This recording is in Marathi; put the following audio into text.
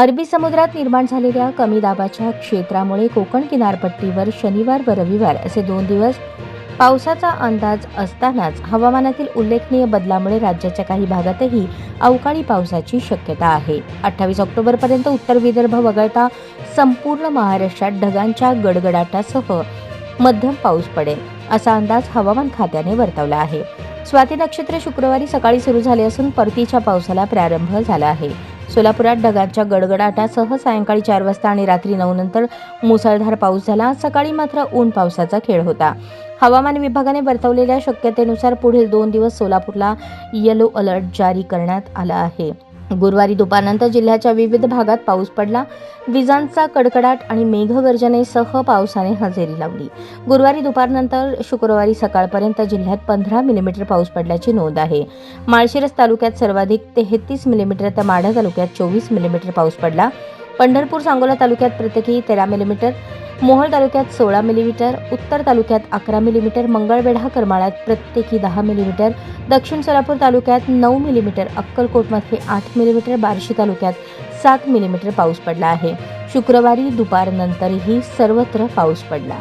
अरबी समुद्रात निर्माण झालेल्या कमी दाबाच्या क्षेत्रामुळे कोकण किनारपट्टीवर शनिवार व रविवार असे दोन दिवस पावसाचा अंदाज असतानाच हवामानातील उल्लेखनीय बदलामुळे राज्याच्या काही भागातही अवकाळी पावसाची शक्यता आहे. अठ्ठावीस ऑक्टोबरपर्यंत उत्तर विदर्भ वगळता संपूर्ण महाराष्ट्रात ढगांच्या गडगडाटासह मध्यम पाऊस पडेल असा अंदाज हवामान खात्याने वर्तवला आहे. स्वाती नक्षत्र शुक्रवारी सकाळी सुरू झाले असून परतीच्या पावसाला प्रारंभ झाला आहे. सोलापुरात ढगांच्या गडगडाटासह सायंकाळी चार वाजता आणि रात्री नऊ नंतर मुसळधार पाऊस झाला. सकाळी मात्र ऊन पावसाचा खेळ होता. हवामान विभागाने वर्तवलेल्या शक्यतेनुसार पुढील दोन दिवस सोलापूरला येलो अलर्ट जारी करण्यात आला आहे. गुरुवारी दुपारनंतर जिल्ह्याच्या विविध भागात पाऊस पडला. विजांचा कडकडाट आणि मेघगर्जनेसह पावसाने हजेरी लावली. गुरुवारी दुपारनंतर शुक्रवारी सकाळपर्यंत जिल्ह्यात पंधरा मिलीमीटर पाऊस पडल्याची नोंद आहे. माळशिरस तालुक्यात सर्वाधिक तेहतीस मिलीमीटर तर माढा तालुक्यात चोवीस मिलीमीटर पाऊस पडला. पंढरपूर सांगोला तालुक्यात प्रत्येकी तेरा मिलीमीटर मोहोळ तालुक्यात सोळा मिलीमीटर उत्तर तालुक्यात अकरा मिलीमीटर मंगळवेढा करमाळ्यात प्रत्येकी दहा मिलीमीटर दक्षिण सोलापूर तालुक्यात नऊ मिलीमीटर अक्कलकोटमध्ये आठ मिलीमीटर बार्शी तालुक्यात सात मिलीमीटर पाऊस पडला आहे. शुक्रवारी दुपारनंतरही सर्वत्र पाऊस पडला.